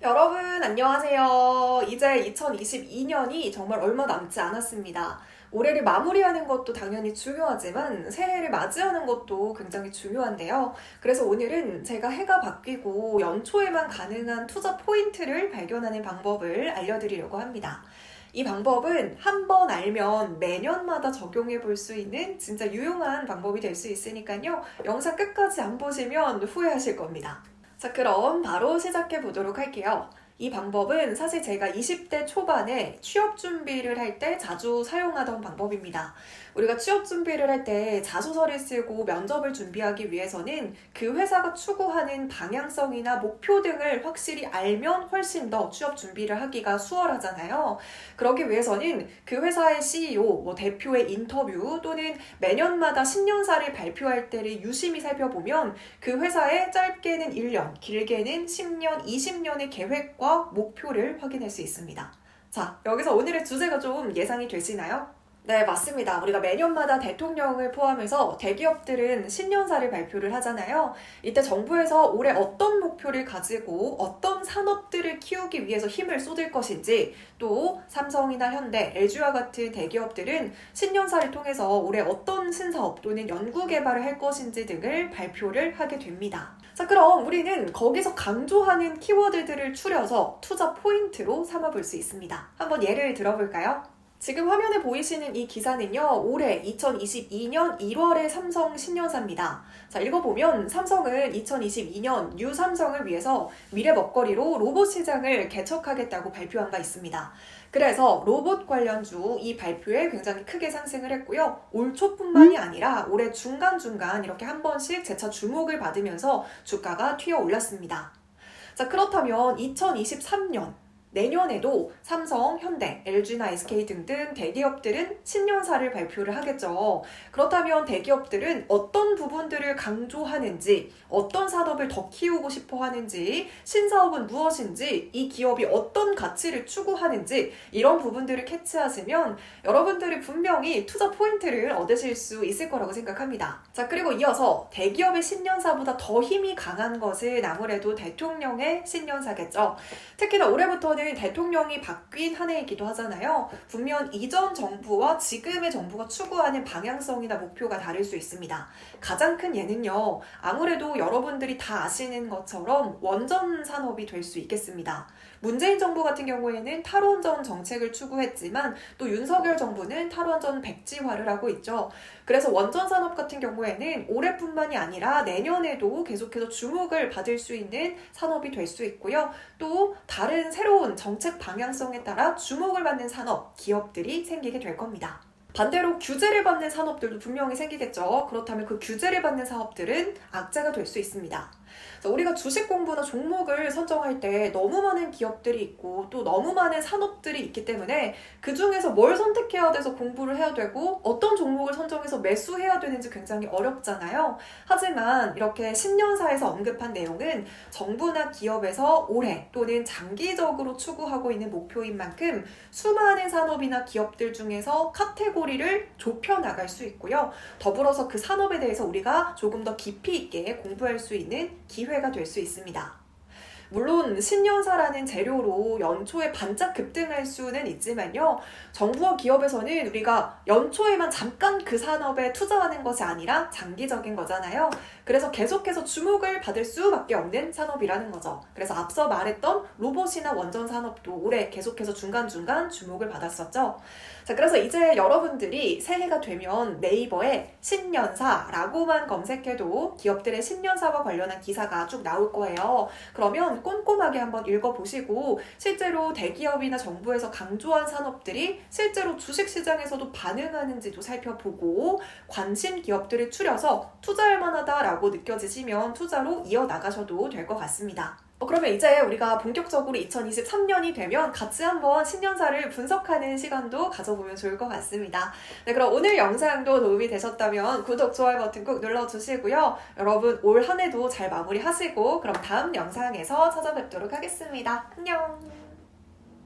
여러분 안녕하세요. 이제 2022년이 정말 얼마 남지 않았습니다. 올해를 마무리하는 것도 당연히 중요하지만 새해를 맞이하는 것도 굉장히 중요한데요. 그래서 오늘은 제가 해가 바뀌고 연초에만 가능한 투자 포인트를 발견하는 방법을 알려드리려고 합니다. 이 방법은 한 번 알면 매년마다 적용해 볼 수 있는 진짜 유용한 방법이 될 수 있으니까요. 영상 끝까지 안 보시면 후회하실 겁니다. 자, 그럼 바로 시작해 보도록 할게요. 이 방법은 사실 제가 20대 초반에 취업 준비를 할 때 자주 사용하던 방법입니다. 우리가 취업 준비를 할 때 자소서를 쓰고 면접을 준비하기 위해서는 그 회사가 추구하는 방향성이나 목표 등을 확실히 알면 훨씬 더 취업 준비를 하기가 수월하잖아요. 그러기 위해서는 그 회사의 CEO, 뭐 대표의 인터뷰 또는 매년마다 신년사를 발표할 때를 유심히 살펴보면 그 회사의 짧게는 1년, 길게는 10년, 20년의 계획과 목표를 확인할 수 있습니다. 자, 여기서 오늘의 주제가 좀 예상이 되시나요? 네, 맞습니다. 우리가 매년마다 대통령을 포함해서 대기업들은 신년사를 발표를 하잖아요. 이때 정부에서 올해 어떤 목표를 가지고 어떤 산업들을 키우기 위해서 힘을 쏟을 것인지 또 삼성이나 현대, LG와 같은 대기업들은 신년사를 통해서 올해 어떤 신사업 또는 연구 개발을 할 것인지 등을 발표를 하게 됩니다. 자, 그럼 우리는 거기서 강조하는 키워드들을 추려서 투자 포인트로 삼아볼 수 있습니다. 한번 예를 들어볼까요? 지금 화면에 보이시는 이 기사는요, 올해 2022년 1월의 삼성 신년사입니다. 자, 읽어보면 삼성은 2022년 뉴 삼성을 위해서 미래 먹거리로 로봇 시장을 개척하겠다고 발표한 바 있습니다. 그래서 로봇 관련주 이 발표에 굉장히 크게 상승을 했고요. 올 초뿐만이 아니라 올해 중간중간 이렇게 한 번씩 재차 주목을 받으면서 주가가 튀어 올랐습니다. 자, 그렇다면 2023년 내년에도 삼성, 현대, LG나 SK 등등 대기업들은 신년사를 발표를 하겠죠. 그렇다면 대기업들은 어떤 부분들을 강조하는지, 어떤 산업을 더 키우고 싶어 하는지, 신사업은 무엇인지, 이 기업이 어떤 가치를 추구하는지, 이런 부분들을 캐치하시면 여러분들이 분명히 투자 포인트를 얻으실 수 있을 거라고 생각합니다. 자, 그리고 이어서 대기업의 신년사보다 더 힘이 강한 것은 아무래도 대통령의 신년사겠죠. 특히나 올해부터는 올해는 대통령이 바뀐 한 해이기도 하잖아요. 분명 이전 정부와 지금의 정부가 추구하는 방향성이나 목표가 다를 수 있습니다. 가장 큰 예는요. 아무래도 여러분들이 다 아시는 것처럼 원전 산업이 될 수 있겠습니다. 문재인 정부 같은 경우에는 탈원전 정책을 추구했지만 또 윤석열 정부는 탈원전 백지화를 하고 있죠. 그래서 원전 산업 같은 경우에는 올해뿐만이 아니라 내년에도 계속해서 주목을 받을 수 있는 산업이 될 수 있고요. 또 다른 새로운 정책 방향성에 따라 주목을 받는 산업, 기업들이 생기게 될 겁니다. 반대로 규제를 받는 산업들도 분명히 생기겠죠. 그렇다면 그 규제를 받는 사업들은 악재가 될 수 있습니다. 우리가 주식 공부나 종목을 선정할 때 너무 많은 기업들이 있고 또 너무 많은 산업들이 있기 때문에 그 중에서 뭘 선택해야 돼서 공부를 해야 되고 어떤 종목을 선정해서 매수해야 되는지 굉장히 어렵잖아요. 하지만 이렇게 신년사에서 언급한 내용은 정부나 기업에서 올해 또는 장기적으로 추구하고 있는 목표인 만큼 수많은 산업이나 기업들 중에서 카테고리를 좁혀 나갈 수 있고요. 더불어서 그 산업에 대해서 우리가 조금 더 깊이 있게 공부할 수 있는 기회가 될 수 있습니다. 물론 신년사라는 재료로 연초에 반짝 급등할 수는 있지만요. 정부와 기업에서는 우리가 연초에만 잠깐 그 산업에 투자하는 것이 아니라 장기적인 거잖아요. 그래서 계속해서 주목을 받을 수밖에 없는 산업이라는 거죠. 그래서 앞서 말했던 로봇이나 원전 산업도 올해 계속해서 중간중간 주목을 받았었죠. 자, 그래서 이제 여러분들이 새해가 되면 네이버에 신년사라고만 검색해도 기업들의 신년사와 관련한 기사가 쭉 나올 거예요. 그러면 꼼꼼하게 한번 읽어보시고 실제로 대기업이나 정부에서 강조한 산업들이 실제로 주식시장에서도 반응하는지도 살펴보고 관심 기업들을 추려서 투자할 만하다라고 느껴지시면 투자로 이어나가셔도 될 것 같습니다. 어, 그러면 이제 우리가 본격적으로 2023년이 되면 같이 한번 신년사를 분석하는 시간도 가져보면 좋을 것 같습니다. 네, 그럼 오늘 영상도 도움이 되셨다면 구독, 좋아요 버튼 꼭 눌러주시고요. 여러분 올 한 해도 잘 마무리하시고 그럼 다음 영상에서 찾아뵙도록 하겠습니다. 안녕!